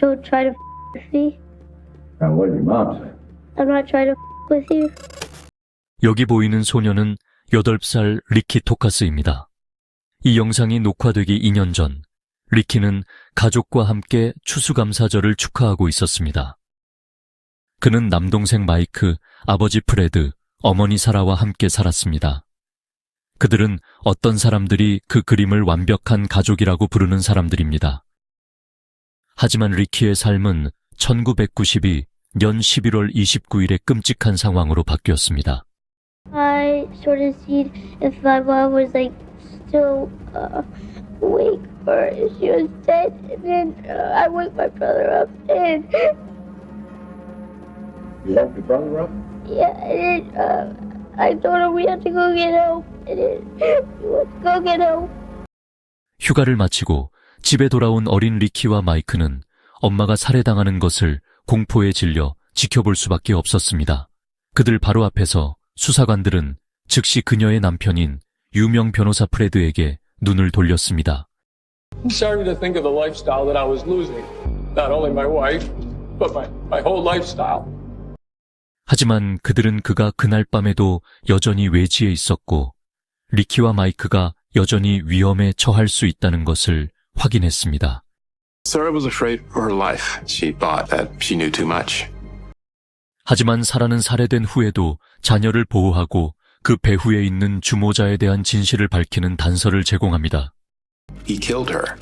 Don't try to f- with me. Now, what did your mom say? I'm not trying to f- with you. 여기 보이는 소녀는 8살 리키 토카스입니다. 이 영상이 녹화되기 2년 전, 리키는 가족과 함께 추수감사절을 축하하고 있었습니다. 그는 남동생 마이크, 아버지 프레드, 어머니 사라와 함께 살았습니다. 그들은 어떤 사람들이 그 그림을 완벽한 가족이라고 부르는 사람들입니다. 하지만 리키의 삶은 1992년 11월 29일에 끔찍한 상황으로 바뀌었습니다. I sort of seen if my mom was like still uh, awake or if she was dead, and then uh, I wake my brother up, and You woke your brother up? yeah, and then uh, I told him we had to go get help, and then he went to go get help. 휴가를 마치고 집에 돌아온 어린 리키와 마이크는 엄마가 살해당하는 것을 공포에 질려 지켜볼 수밖에 없었습니다. 그들 바로 앞에서 수사관들은 즉시 그녀의 남편인 유명 변호사 프레드에게 눈을 돌렸습니다. I'm sorry to think of the lifestyle that I was losing. Not only my wife, but my, my whole lifestyle. 하지만 그들은 그가 그날 밤에도 여전히 외지에 있었고 리키와 마이크가 여전히 위험에 처할 수 있다는 것을 확인했습니다. Sarah was afraid for her life. She thought that she knew too much. 하지만 사라는 살해된 후에도 자녀를 보호하고 그 배후에 있는 주모자에 대한 진실을 밝히는 단서를 제공합니다. He killed her,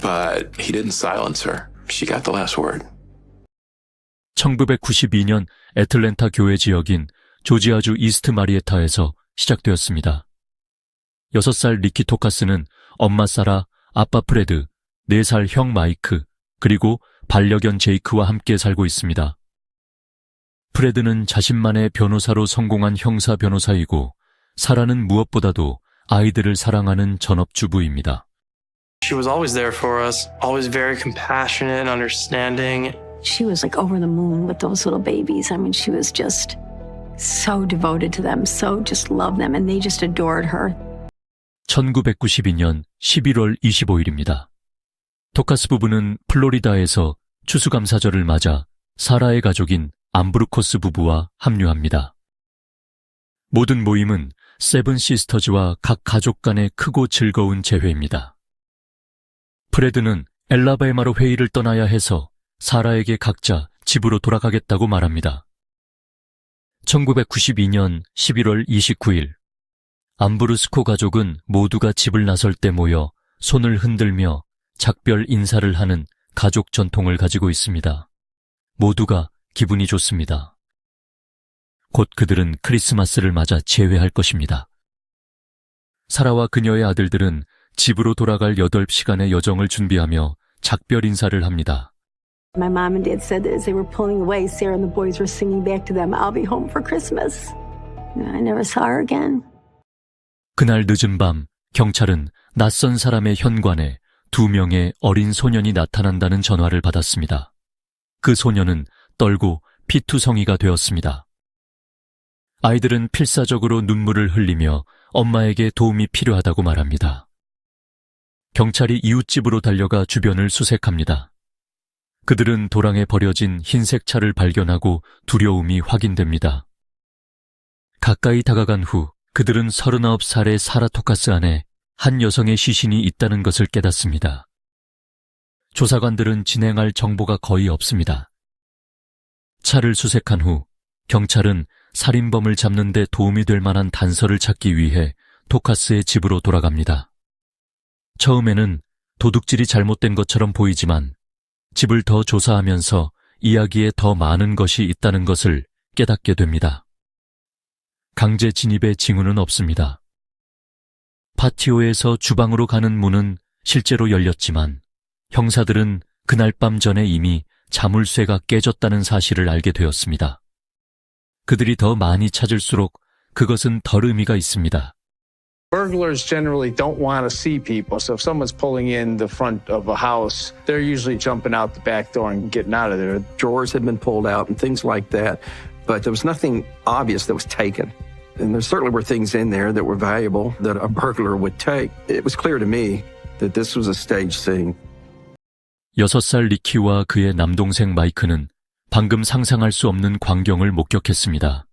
but he didn't silence her. She got the last word. 1992년 애틀랜타 교회 지역인 조지아주 이스트 마리에타에서 시작되었습니다. 6살 리키 토카스는 엄마 사라, 아빠 프레드, 4살 형 마이크, 그리고 반려견 제이크와 함께 살고 있습니다. 프레드는 자신만의 변호사로 성공한 형사 변호사이고, 사라는 무엇보다도 아이들을 사랑하는 전업주부입니다. She was always there for us, always very compassionate and understanding. She was like over the moon with those little babies. I mean, she was just so devoted to them, so just loved them, and they just adored her. 1992년 11월 25일입니다. 토카스 부부는 플로리다에서 추수감사절을 맞아 사라의 가족인 암브루코스 부부와 합류합니다. 모든 모임은 세븐 시스터즈와 각 가족 간의 크고 즐거운 재회입니다. 프레드는 엘라바마로 회의를 떠나야 해서 사라에게 각자 집으로 돌아가겠다고 말합니다. 1992년 11월 29일 암브루스코 가족은 모두가 집을 나설 때 모여 손을 흔들며 작별 인사를 하는 가족 전통을 가지고 있습니다. 모두가 기분이 좋습니다. 곧 그들은 크리스마스를 맞아 재회할 것입니다. 사라와 그녀의 아들들은 집으로 돌아갈 8시간의 여정을 준비하며 작별 인사를 합니다. My mom and dad said that as they were pulling away, Sarah and the boys were singing back to them, I'll be home for Christmas. I never saw her again. 그날 늦은 밤 경찰은 낯선 사람의 현관에 두 명의 어린 소년이 나타난다는 전화를 받았습니다. 그 소년은 떨고 피투성이가 되었습니다. 아이들은 필사적으로 눈물을 흘리며 엄마에게 도움이 필요하다고 말합니다. 경찰이 이웃집으로 달려가 주변을 수색합니다. 그들은 도랑에 버려진 흰색 차를 발견하고 두려움이 확인됩니다. 가까이 다가간 후 그들은 39살의 사라 토카스 안에 한 여성의 시신이 있다는 것을 깨닫습니다. 조사관들은 진행할 정보가 거의 없습니다. 차를 수색한 후 경찰은 살인범을 잡는 데 도움이 될 만한 단서를 찾기 위해 토카스의 집으로 돌아갑니다. 처음에는 도둑질이 잘못된 것처럼 보이지만 집을 더 조사하면서 이야기에 더 많은 것이 있다는 것을 깨닫게 됩니다. 강제 진입의 징후는 없습니다. 파티오에서 주방으로 가는 문은 실제로 열렸지만 형사들은 그날 밤 전에 이미 자물쇠가 깨졌다는 사실을 알게 되었습니다. 그들이 더 많이 찾을수록 그것은 덜 의미가 있습니다. Burglars generally don't want to see people. So if someone's pulling in the front of a house, they're usually jumping out the back door and getting out of there. drawers had been pulled out and things like that. But there was nothing obvious that was taken. And there certainly were things in there that were valuable that a burglar would take. It was clear to me that this was a staged scene. 6살 리키와 그의 남동생 마이크는 방금 상상할 수 없는 광경을 목격했습니다.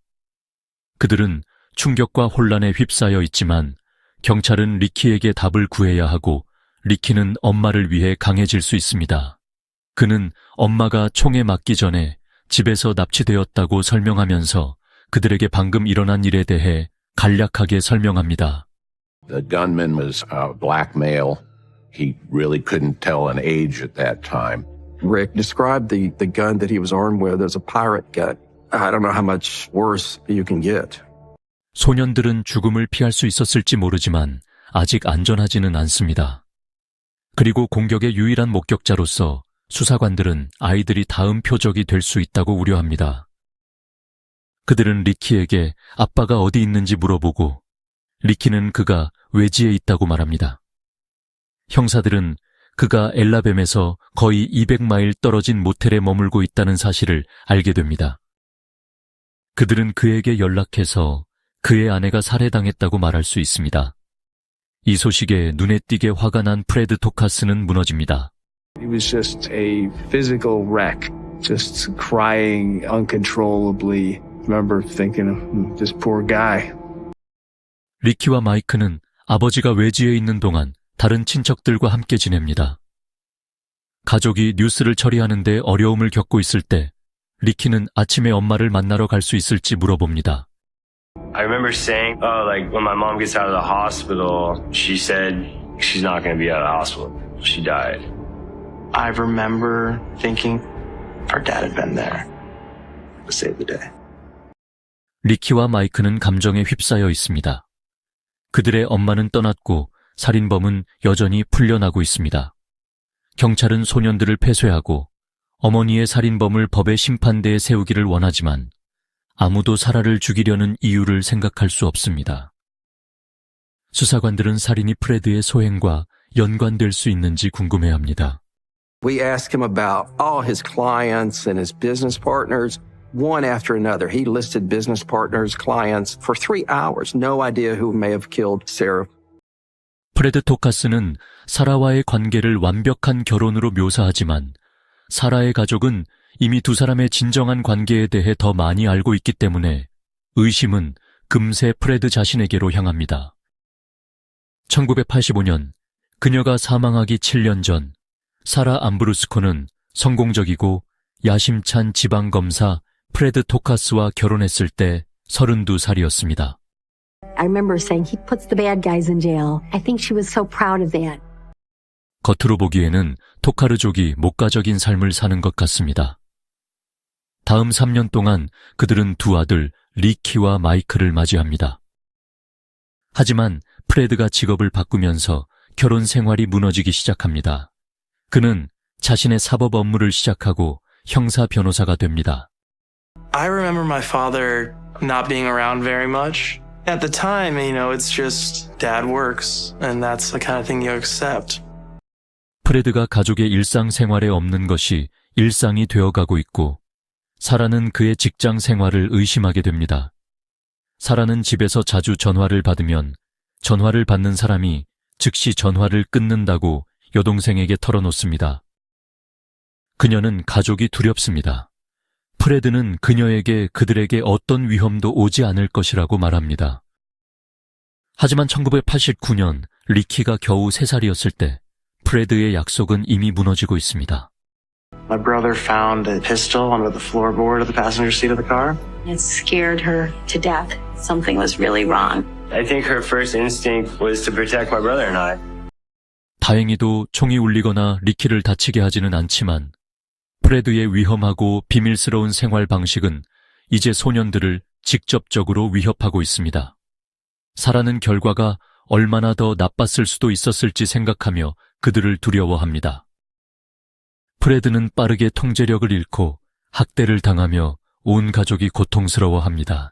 그들은 충격과 혼란에 휩싸여 있지만 경찰은 리키에게 답을 구해야 하고 리키는 엄마를 위해 강해질 수 있습니다. 그는 엄마가 총에 맞기 전에 집에서 납치되었다고 설명하면서 그들에게 방금 일어난 일에 대해 간략하게 설명합니다. The gunman was a black male. He really couldn't tell an age at that time. Rick described the, the gun that he was armed with as a pirate gun. I don't know how much worse you can get. 소년들은 죽음을 피할 수 있었을지 모르지만 아직 안전하지는 않습니다. 그리고 공격의 유일한 목격자로서 수사관들은 아이들이 다음 표적이 될 수 있다고 우려합니다. 그들은 리키에게 아빠가 어디 있는지 물어보고 리키는 그가 외지에 있다고 말합니다. 형사들은 그가 엘라뱀에서 거의 200마일 떨어진 모텔에 머물고 있다는 사실을 알게 됩니다. 그들은 그에게 연락해서 그의 아내가 살해당했다고 말할 수 있습니다. 이 소식에 눈에 띄게 화가 난 프레드 토카스는 무너집니다. He was just a physical wreck, just crying uncontrollably. Remember thinking, "Hmm, this poor guy. 리키와 마이크는 아버지가 외지에 있는 동안 다른 친척들과 함께 지냅니다. 가족이 뉴스를 처리하는데 어려움을 겪고 있을 때 리키는 아침에 엄마를 만나러 갈 수 있을지 물어봅니다. I remember saying, oh, like when my mom gets out of the hospital, she said she's not going to be out of the hospital. She died. I remember thinking our dad had been there to save the day. 리키와 마이크는 감정에 휩싸여 있습니다. 그들의 엄마는 떠났고 살인범은 여전히 풀려나고 있습니다. 경찰은 소년들을 패쇄하고 어머니의 살인범을 법의 심판대에 세우기를 원하지만 아무도 사라를 죽이려는 이유를 생각할 수 없습니다. 수사관들은 살인이 프레드의 소행과 연관될 수 있는지 궁금해합니다. We asked him about all his clients and his business partners, one after another. He listed business partners, clients for three hours. No idea who may have killed Sarah. 프레드 토카스는 사라와의 관계를 완벽한 결혼으로 묘사하지만 사라의 가족은 이미 두 사람의 진정한 관계에 대해 더 많이 알고 있기 때문에 의심은 금세 프레드 자신에게로 향합니다. 1985년 그녀가 사망하기 7년 전 사라 암브루스코는 성공적이고 야심찬 지방검사 프레드 토카스와 결혼했을 때 32살이었습니다. I remember saying he puts the bad guys in jail. I think she was so proud of that. 겉으로 보기에는 토카르족이 목가적인 삶을 사는 것 같습니다. 다음 3년 동안 그들은 두 아들 리키와 마이크를 맞이합니다. 하지만 프레드가 직업을 바꾸면서 결혼 생활이 무너지기 시작합니다. 그는 자신의 사법 업무를 시작하고 형사 변호사가 됩니다. I remember my father not being around very much. At the time, you know, it's just dad works, and that's the kind of thing you accept. 프레드가 가족의 일상생활에 없는 것이 일상이 되어가고 있고 사라는 그의 직장 생활을 의심하게 됩니다. 사라는 집에서 자주 전화를 받으면 전화를 받는 사람이 즉시 전화를 끊는다고 여동생에게 털어놓습니다. 그녀는 가족이 두렵습니다. 프레드는 그녀에게 그들에게 어떤 위험도 오지 않을 것이라고 말합니다. 하지만 1989년 리키가 겨우 3살이었을 때 프레드의 약속은 이미 무너지고 있습니다. My brother found a pistol under the floorboard of the passenger seat of the car. It scared her to death. Something was really wrong. I think her first instinct was to protect my brother and I. 다행히도 총이 울리거나 리키를 다치게 하지는 않지만 프레드의 위험하고 비밀스러운 생활 방식은 이제 소년들을 직접적으로 위협하고 있습니다. 사라는 결과가 얼마나 더 나빴을 수도 있었을지 생각하며 그들을 두려워합니다. 프레드는 빠르게 통제력을 잃고 학대를 당하며 온 가족이 고통스러워합니다.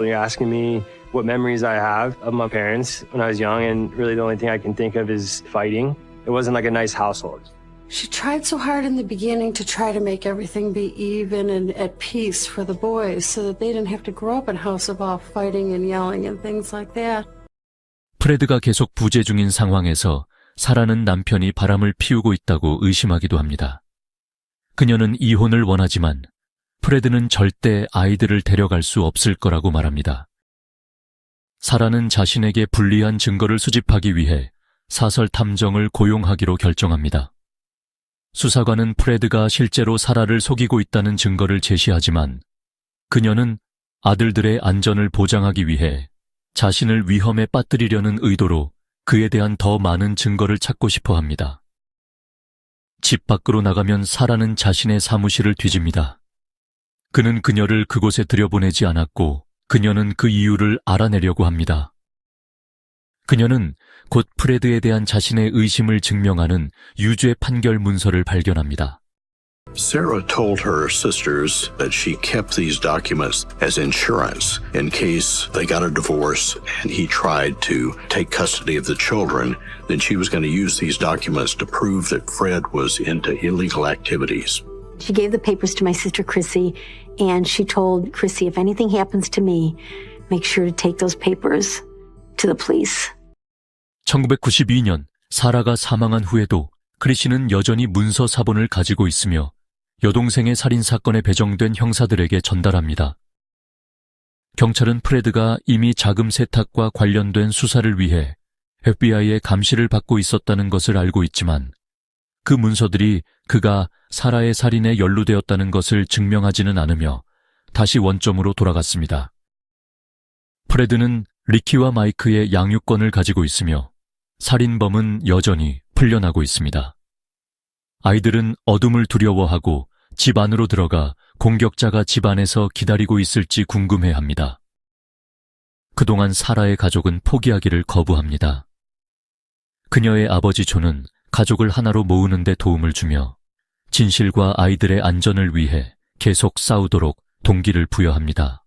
You're asking me what memories I have of my parents when I was young, and really the only thing I can think of is fighting. It wasn't like a nice household. She tried so hard in the beginning to try to make everything be even and at peace for the boys so that they didn't have to grow up in house of all fighting and yelling and things like that. 프레드가 계속 부재 중인 상황에서 사라는 남편이 바람을 피우고 있다고 의심하기도 합니다. 그녀는 이혼을 원하지만 프레드는 절대 아이들을 데려갈 수 없을 거라고 말합니다. 사라는 자신에게 불리한 증거를 수집하기 위해 사설 탐정을 고용하기로 결정합니다. 수사관은 프레드가 실제로 사라를 속이고 있다는 증거를 제시하지만 그녀는 아들들의 안전을 보장하기 위해 자신을 위험에 빠뜨리려는 의도로 그에 대한 더 많은 증거를 찾고 싶어 합니다. 집 밖으로 나가면 사라는 자신의 사무실을 뒤집니다. 그는 그녀를 그곳에 들여보내지 않았고 그녀는 그 이유를 알아내려고 합니다. 그녀는 곧 프레드에 대한 자신의 의심을 증명하는 유죄 판결 문서를 발견합니다. Sarah told her sisters that she kept these documents as insurance in case they got a divorce and he tried to take custody of the children, then she was going to use these documents to prove that Fred was into illegal activities. She gave the papers to my sister Chrissy, and she told Chrissy, if anything happens to me, make sure to take those papers to the police. 1992년 사라가 사망한 후에도 크리시는 여전히 문서 사본을 가지고 있으며 여동생의 살인 사건에 배정된 형사들에게 전달합니다. 경찰은 프레드가 이미 자금 세탁과 관련된 수사를 위해 FBI의 감시를 받고 있었다는 것을 알고 있지만 그 문서들이 그가 사라의 살인에 연루되었다는 것을 증명하지는 않으며 다시 원점으로 돌아갔습니다. 프레드는 리키와 마이크의 양육권을 가지고 있으며 살인범은 여전히 풀려나고 있습니다. 아이들은 어둠을 두려워하고 집 안으로 들어가 공격자가 집 안에서 기다리고 있을지 궁금해 합니다. 그동안 사라의 가족은 포기하기를 거부합니다. 그녀의 아버지 조는 가족을 하나로 모으는 데 도움을 주며 진실과 아이들의 안전을 위해 계속 싸우도록 동기를 부여합니다.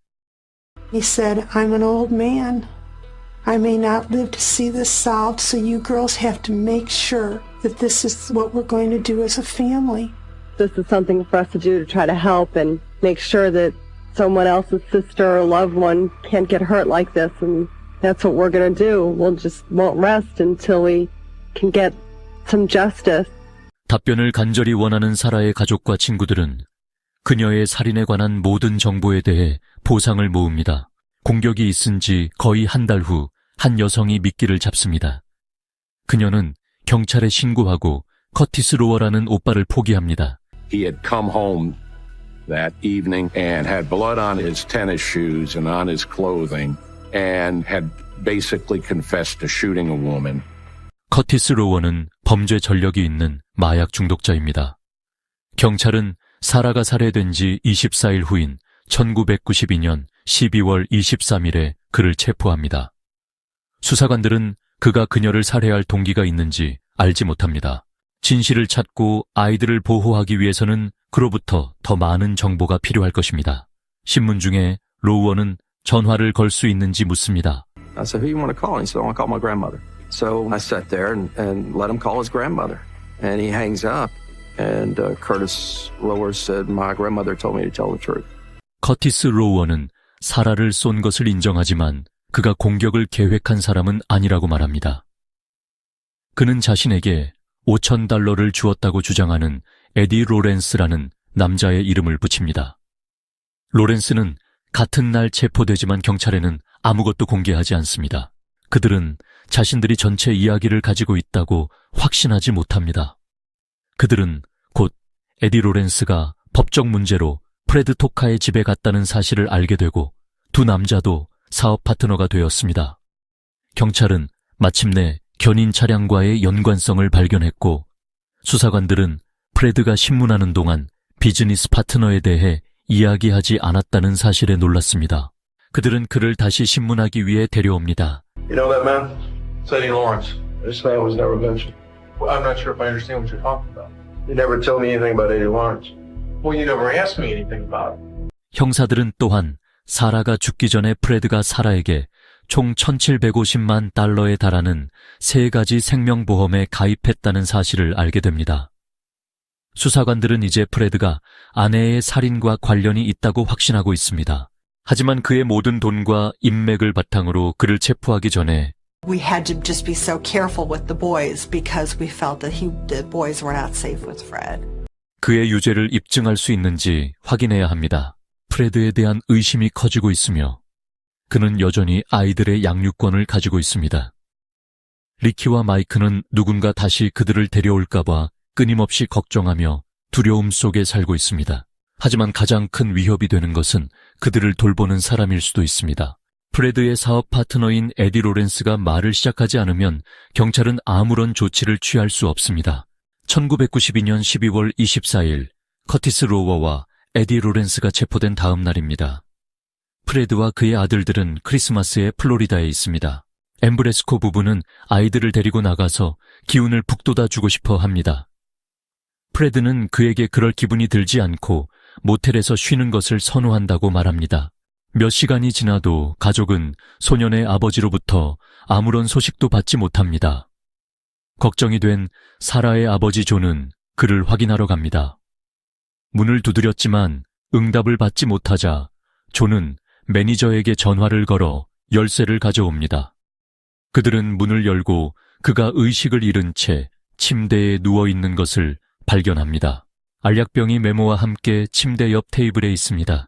He said, I'm an old man. I may not live to see this solved, so you girls have to make sure that this is what we're going to do as a family. This is something for us to do to try to help and make sure that someone else's sister or loved one can't get hurt like this. And that's what we're going to do. We'll just won't rest until we can get some justice. 답변을 간절히 원하는 사라의 가족과 친구들은 그녀의 살인에 관한 모든 정보에 대해 보상을 모읍니다. 공격이 있은 지 거의 한 달 후 한 여성이 미끼를 잡습니다. 그녀는 경찰에 신고하고 커티스 로어라는 오빠를 포기합니다. He had come home that evening and had blood on his tennis shoes and on his clothing and had basically confessed to shooting a woman. 커티스 로워는 범죄 전력이 있는 마약 중독자입니다. 경찰은 사라가 살해된 지 24일 후인 1992년 12월 23일에 그를 체포합니다. 수사관들은 그가 그녀를 살해할 동기가 있는지 알지 못합니다. 진실을 찾고 아이들을 보호하기 위해서는 그로부터 더 많은 정보가 필요할 것입니다. 신문 중에 로우어는 전화를 걸 수 있는지 묻습니다. I said, who you want to call? And he said, I want to call my grandmother. So I sat there and, and let him call his grandmother. And he hangs up. And uh, Curtis Rower said, my grandmother told me to tell the truth. 커티스 로우어는 사라를 쏜 것을 인정하지만 그가 공격을 계획한 사람은 아니라고 말합니다. 그는 자신에게 5천 달러를 주었다고 주장하는 에디 로렌스라는 남자의 이름을 붙입니다. 로렌스는 같은 날 체포되지만 경찰에는 아무것도 공개하지 않습니다. 그들은 자신들이 전체 이야기를 가지고 있다고 확신하지 못합니다. 그들은 곧 에디 로렌스가 법적 문제로 프레드 토카의 집에 갔다는 사실을 알게 되고 두 남자도 사업 파트너가 되었습니다. 경찰은 마침내 견인 차량과의 연관성을 발견했고 수사관들은 프레드가 신문하는 동안 비즈니스 파트너에 대해 이야기하지 않았다는 사실에 놀랐습니다. 그들은 그를 다시 신문하기 위해 데려옵니다. You know that man? It's Eddie Lawrence. This man was never mentioned. Well, I'm not sure if I understand what you're talking about. You never told me anything about Eddie Lawrence. Well, you never asked me anything about it. 형사들은 또한 사라가 죽기 전에 프레드가 사라에게 총 1750만 달러에 달하는 세 가지 생명보험에 가입했다는 사실을 알게 됩니다. 수사관들은 이제 프레드가 아내의 살인과 관련이 있다고 확신하고 있습니다. 하지만 그의 모든 돈과 인맥을 바탕으로 그를 체포하기 전에 We had to just be so careful with the boys because we felt that he, the boys were not safe with Fred. 그의 유죄를 입증할 수 있는지 확인해야 합니다. 프레드에 대한 의심이 커지고 있으며 그는 여전히 아이들의 양육권을 가지고 있습니다. 리키와 마이크는 누군가 다시 그들을 데려올까봐 끊임없이 걱정하며 두려움 속에 살고 있습니다. 하지만 가장 큰 위협이 되는 것은 그들을 돌보는 사람일 수도 있습니다. 프레드의 사업 파트너인 에디 로렌스가 말을 시작하지 않으면 경찰은 아무런 조치를 취할 수 없습니다. 1992년 12월 24일 커티스 로워와 에디 로렌스가 체포된 다음 날입니다. 프레드와 그의 아들들은 크리스마스에 플로리다에 있습니다. 엠브레스코 부부는 아이들을 데리고 나가서 기운을 북돋아 주고 싶어 합니다. 프레드는 그에게 그럴 기분이 들지 않고 모텔에서 쉬는 것을 선호한다고 말합니다. 몇 시간이 지나도 가족은 소년의 아버지로부터 아무런 소식도 받지 못합니다. 걱정이 된 사라의 아버지 존은 그를 확인하러 갑니다. 문을 두드렸지만 응답을 받지 못하자 존은 매니저에게 전화를 걸어 열쇠를 가져옵니다. 그들은 문을 열고 그가 의식을 잃은 채 침대에 누워 있는 것을 발견합니다. 알약병이 메모와 함께 침대 옆 테이블에 있습니다.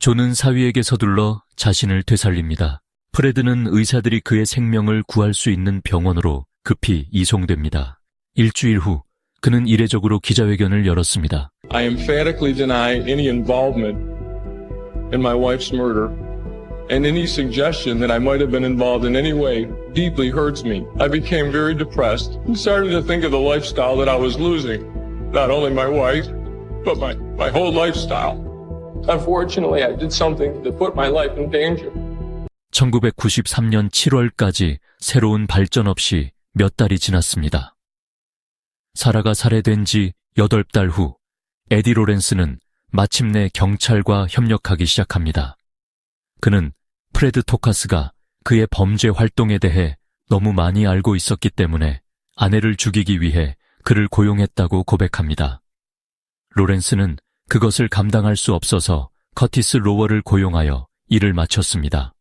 존은 사위에게 서둘러 자신을 되살립니다. 프레드는 의사들이 그의 생명을 구할 수 있는 병원으로 급히 이송됩니다. 일주일 후 그는 이례적으로 기자회견을 열었습니다. I emphatically deny any involvement in my wife's murder, and any suggestion that I might have been involved in any way deeply hurts me. I became very depressed and started to think of the lifestyle that I was losing. Not only my wife, but my, my whole lifestyle. Unfortunately, I did something that put my life in danger. 1993년 7월까지 새로운 발전 없이 몇 달이 지났습니다. 사라가 살해된 지 8달 후 에디 로렌스는 마침내 경찰과 협력하기 시작합니다. 그는 프레드 토카스가 그의 범죄 활동에 대해 너무 많이 알고 있었기 때문에 아내를 죽이기 위해 그를 고용했다고 고백합니다. 로렌스는 그것을 감당할 수 없어서 커티스 로워를 고용하여 일을 마쳤습니다.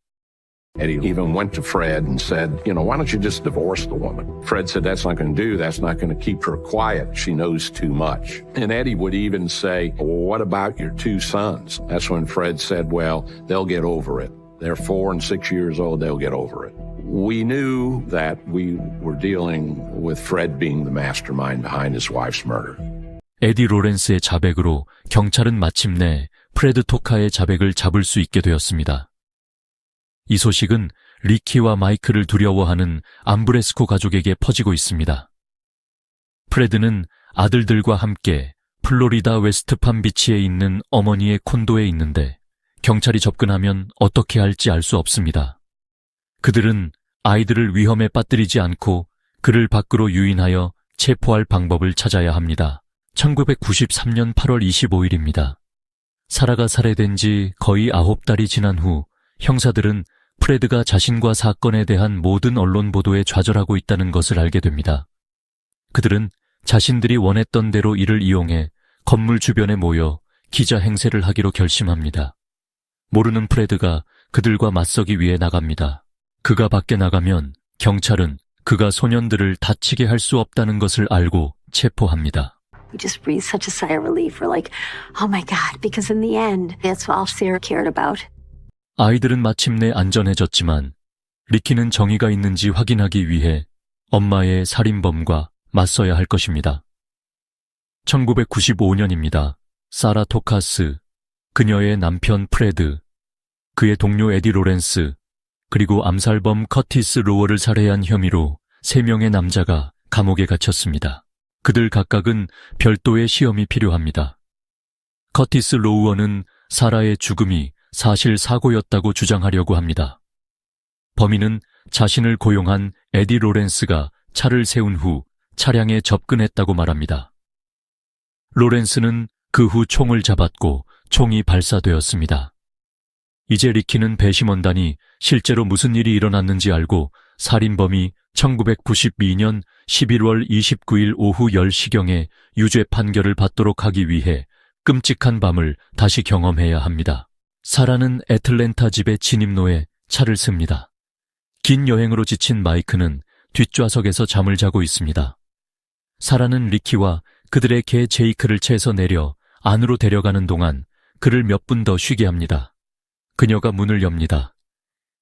Eddie even went to Fred and said, you know, why don't you just divorce the woman? Fred said, that's not going to do. That's not going to keep her quiet. She knows too much. And Eddie would even say, well, what about your two sons? That's when Fred said, well, they'll get over it. They're four and six years old. They'll get over it. We knew that we were dealing with Fred being the mastermind behind his wife's murder. 에디 로렌스의 자백으로 경찰은 마침내 프레드 토카의 자백을 잡을 수 있게 되었습니다. 이 소식은 리키와 마이크를 두려워하는 암브레스코 가족에게 퍼지고 있습니다. 프레드는 아들들과 함께 플로리다 웨스트팜 비치에 있는 어머니의 콘도에 있는데 경찰이 접근하면 어떻게 할지 알 수 없습니다. 그들은 아이들을 위험에 빠뜨리지 않고 그를 밖으로 유인하여 체포할 방법을 찾아야 합니다. 1993년 8월 25일입니다. 사라가 살해된 지 거의 9달이 지난 후 형사들은 프레드가 자신과 사건에 대한 모든 언론 보도에 좌절하고 있다는 것을 알게 됩니다. 그들은 자신들이 원했던 대로 이를 이용해 건물 주변에 모여 기자 행세를 하기로 결심합니다. 모르는 프레드가 그들과 맞서기 위해 나갑니다. 그가 밖에 나가면 경찰은 그가 소년들을 다치게 할 수 없다는 것을 알고 체포합니다. We just breathed such a sigh of relief. We're like, oh my God, because in the end, that's all Sarah cared about. 아이들은 마침내 안전해졌지만 리키는 정의가 있는지 확인하기 위해 엄마의 살인범과 맞서야 할 것입니다. 1995년입니다. 사라 토카스, 그녀의 남편 프레드, 그의 동료 에디 로렌스, 그리고 암살범 커티스 로워를 살해한 혐의로 세 명의 남자가 감옥에 갇혔습니다. 그들 각각은 별도의 시험이 필요합니다. 커티스 로우어는 사라의 죽음이 사실 사고였다고 주장하려고 합니다. 범인은 자신을 고용한 에디 로렌스가 차를 세운 후 차량에 접근했다고 말합니다. 로렌스는 그 후 총을 잡았고 총이 발사되었습니다. 이제 리키는 배심원단이 실제로 무슨 일이 일어났는지 알고 살인범이 1992년 11월 29일 오후 10시경에 유죄 판결을 받도록 하기 위해 끔찍한 밤을 다시 경험해야 합니다. 사라는 애틀랜타 집의 진입로에 차를 씁니다. 긴 여행으로 지친 마이크는 뒷좌석에서 잠을 자고 있습니다. 사라는 리키와 그들의 개 제이크를 채에서 내려 안으로 데려가는 동안 그를 몇 분 더 쉬게 합니다. 그녀가 문을 엽니다.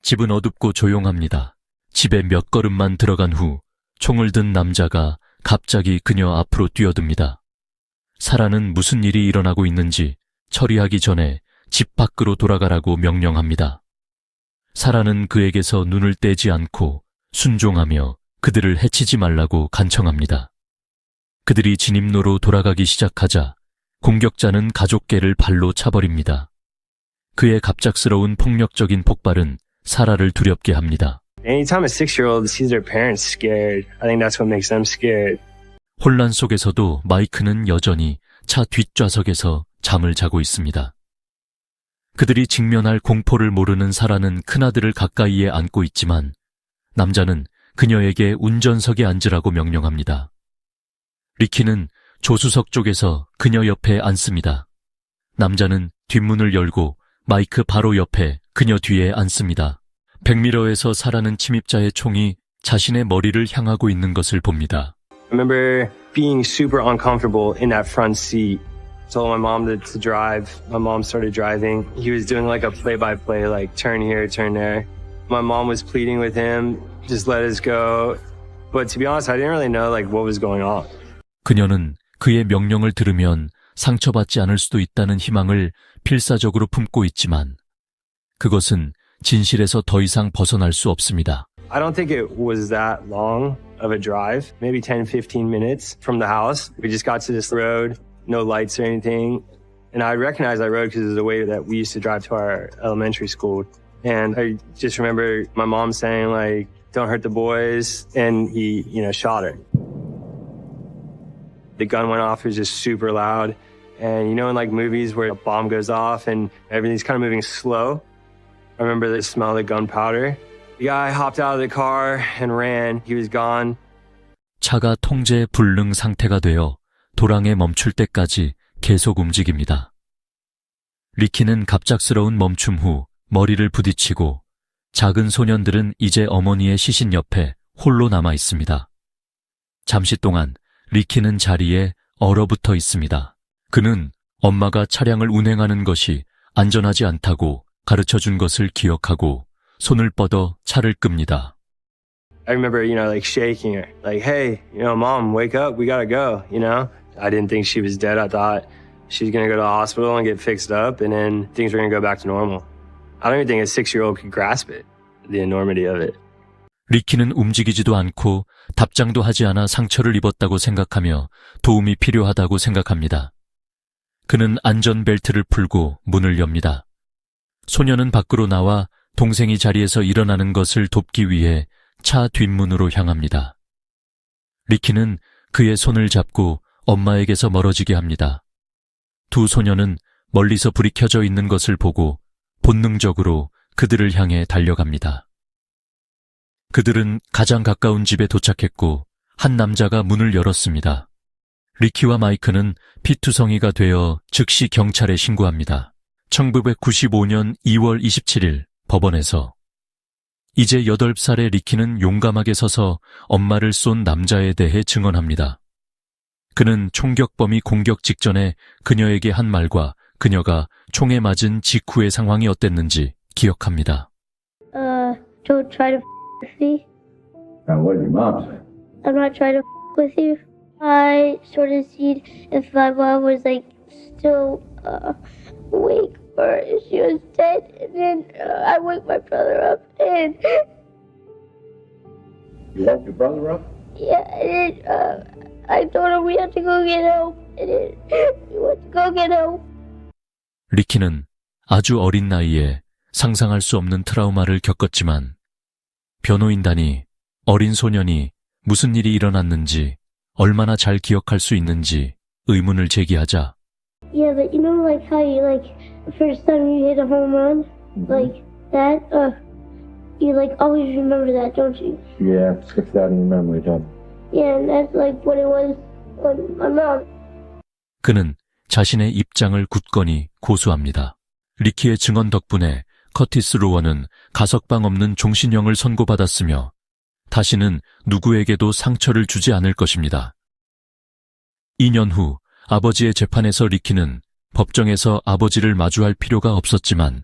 집은 어둡고 조용합니다. 집에 몇 걸음만 들어간 후 총을 든 남자가 갑자기 그녀 앞으로 뛰어듭니다. 사라는 무슨 일이 일어나고 있는지 처리하기 전에 집 밖으로 돌아가라고 명령합니다. 사라는 그에게서 눈을 떼지 않고 순종하며 그들을 해치지 말라고 간청합니다. 그들이 진입로로 돌아가기 시작하자 공격자는 가족계를 발로 차버립니다. 그의 갑작스러운 폭력적인 폭발은 사라를 두렵게 합니다. 혼란 속에서도 마이크는 여전히 차 뒷좌석에서 잠을 자고 있습니다. 그들이 직면할 공포를 모르는 사라는 큰아들을 가까이에 안고 있지만 남자는 그녀에게 운전석에 앉으라고 명령합니다. 리키는 조수석 쪽에서 그녀 옆에 앉습니다. 남자는 뒷문을 열고 마이크 바로 옆에 그녀 뒤에 앉습니다. 백미러에서 사라는 침입자의 총이 자신의 머리를 향하고 있는 것을 봅니다. I remember being super uncomfortable in that front seat. Told my mom to, to drive. My mom started driving. He was doing like a play by play, like turn here, turn there. My mom was pleading with him, just let us go. But to be honest, I didn't really know like what was going on. 그녀는 그의 명령을 들으면 상처받지 않을 수도 있다는 희망을 필사적으로 품고 있지만 그것은 진실에서 더 이상 벗어날 수 없습니다. I don't think it was that long of a drive, maybe 10, 15 minutes from the house. We just got to this road, no lights or anything. And I recognized that road because it was the way that we used to drive to our elementary school. And I just remember my mom saying like, don't hurt the boys. And he, you know, shot her. The gun went off. It was just super loud. And you know, in like movies where a bomb goes off and everything's kind of moving slow. I remember the smell of the gunpowder. The guy hopped out of the car and ran. He was gone. 차가 통제 불능 상태가 되어 도랑에 멈출 때까지 계속 움직입니다. 리키는 갑작스러운 멈춤 후 머리를 부딪히고 작은 소년들은 이제 어머니의 시신 옆에 홀로 남아 있습니다. 잠시 동안 리키는 자리에 얼어붙어 있습니다. 그는 엄마가 차량을 운행하는 것이 안전하지 않다고 가르쳐 준 것을 기억하고 손을 뻗어 차를 끕니다. I remember, you know, like shaking her, like, hey, you know, mom, wake up, we gotta go, you know? I didn't think she was dead. I thought she was gonna go to the hospital and get fixed up and then things were gonna go back to normal. I don't even think a six year old could grasp it, the enormity of it. 리키는 움직이지도 않고 답장도 하지 않아 상처를 입었다고 생각하며 도움이 필요하다고 생각합니다. 그는 안전벨트를 풀고 문을 엽니다. 소녀는 밖으로 나와 동생이 자리에서 일어나는 것을 돕기 위해 차 뒷문으로 향합니다. 리키는 그의 손을 잡고 엄마에게서 멀어지게 합니다. 두 소녀는 멀리서 불이 켜져 있는 것을 보고 본능적으로 그들을 향해 달려갑니다. 그들은 가장 가까운 집에 도착했고 한 남자가 문을 열었습니다. 리키와 마이크는 피투성이가 되어 즉시 경찰에 신고합니다. 1995년 2월 27일 법원에서 이제 8살의 리키는 용감하게 서서 엄마를 쏜 남자에 대해 증언합니다. 그는 총격범이 공격 직전에 그녀에게 한 말과 그녀가 총에 맞은 직후의 상황이 어땠는지 기억합니다. Uh, don't try to f- with me. Now, what did your mom say? I'm not trying to f- with you. I sort of seen if my mom was like still uh, awake or if she was dead, and then uh, I wake my brother up, and You woke your brother up? yeah, and then uh, I told him we have to go get help, and then we went to go get help. 리키는 아주 어린 나이에 상상할 수 없는 트라우마를 겪었지만 변호인단이 어린 소년이 무슨 일이 일어났는지 얼마나 잘 기억할 수 있는지 의문을 제기하자 Yeah, but you know, like how you like the first time you hit a home run, like that. Uh, you like always remember that, don't you? Yeah, it sticks out in your memory, doesn't it? Mom. 그는 자신의 입장을 굳건히 고수합니다. 리키의 증언 덕분에 커티스 로원은 가석방 없는 종신형을 선고받았으며 다시는 누구에게도 상처를 주지 않을 것입니다. 2년 후 아버지의 재판에서 리키는 법정에서 아버지를 마주할 필요가 없었지만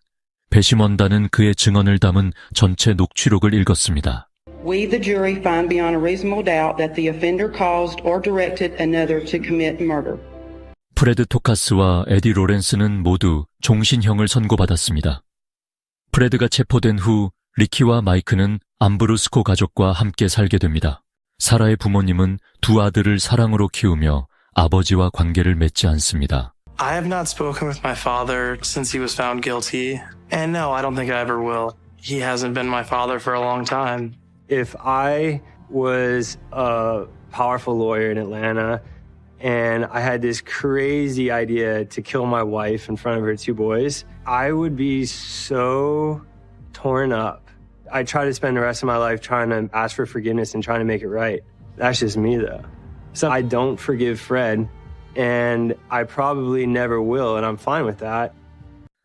배심원단은 그의 증언을 담은 전체 녹취록을 읽었습니다. We, the jury, find beyond a reasonable doubt that the offender caused or directed another to commit murder. 프레드 토카스와 에디 로렌스는 모두 종신형을 선고받았습니다. 프레드가 체포된 후 리키와 마이크는 암브루스코 가족과 함께 살게 됩니다. 사라의 부모님은 두 아들을 사랑으로 키우며 아버지와 관계를 맺지 않습니다. I have not spoken with my father since he was found guilty. And no, I don't think I ever will. He hasn't been my father for a long time. If I was a powerful lawyer in Atlanta and I had this crazy idea to kill my wife in front of her two boys, I would be so torn up. I try to spend the rest of my life trying to ask for forgiveness and trying to make it right. That's just me though. So I don't forgive Fred and I probably never will and I'm fine with that.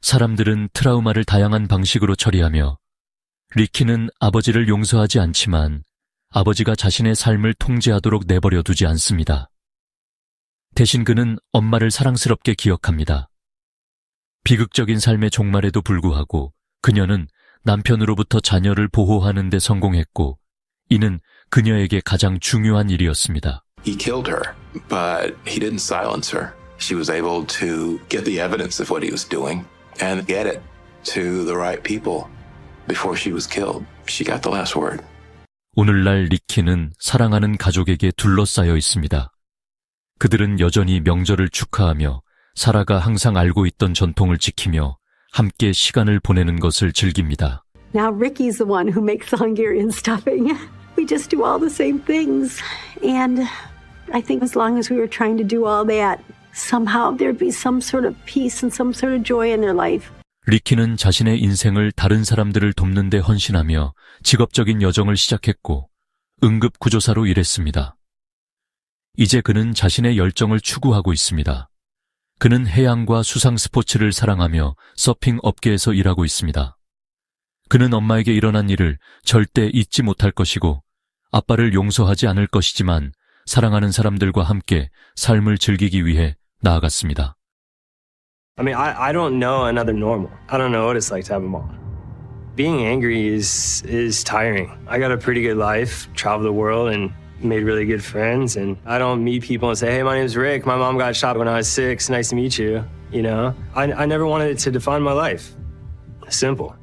사람들은 트라우마를 다양한 방식으로 처리하며 리키는 아버지를 용서하지 않지만 아버지가 자신의 삶을 통제하도록 내버려 두지 않습니다. 대신 그는 엄마를 사랑스럽게 기억합니다. 비극적인 삶의 종말에도 불구하고 그녀는 남편으로부터 자녀를 보호하는 데 성공했고 이는 그녀에게 가장 중요한 일이었습니다. He killed her, but he didn't silence her. She was able to get the evidence of what he was doing and get it to the right people before she was killed. She got the last word. 오늘날 리키는 사랑하는 가족에게 둘러싸여 있습니다. 그들은 여전히 명절을 축하하며 사라가 항상 알고 있던 전통을 지키며 함께 시간을 보내는 것을 즐깁니다. Now Ricky's the one who makes the Hungarian stuffing. We just do all the same things. And I think as long as we were trying to do all that, somehow there'd be some sort of peace and some sort of joy in their life. 리키는 자신의 인생을 다른 사람들을 돕는 데 헌신하며 직업적인 여정을 시작했고 응급구조사로 일했습니다. 이제 그는 자신의 열정을 추구하고 있습니다. 그는 해양과 수상 스포츠를 사랑하며 서핑 업계에서 일하고 있습니다. 그는 엄마에게 일어난 일을 절대 잊지 못할 것이고 아빠를 용서하지 않을 것이지만 사랑하는 사람들과 함께 삶을 즐기기 위해 나아갔습니다. I mean, I, I don't know another normal. I don't know what it's like to have a mom. Being angry is is tiring. I got a pretty good life, traveled the world and made really good friends and I don't meet people and say, "Hey, my name's Rick. My mom got shot when I was 6. Nice to meet you." You know? I I never wanted it to define my life. Simple.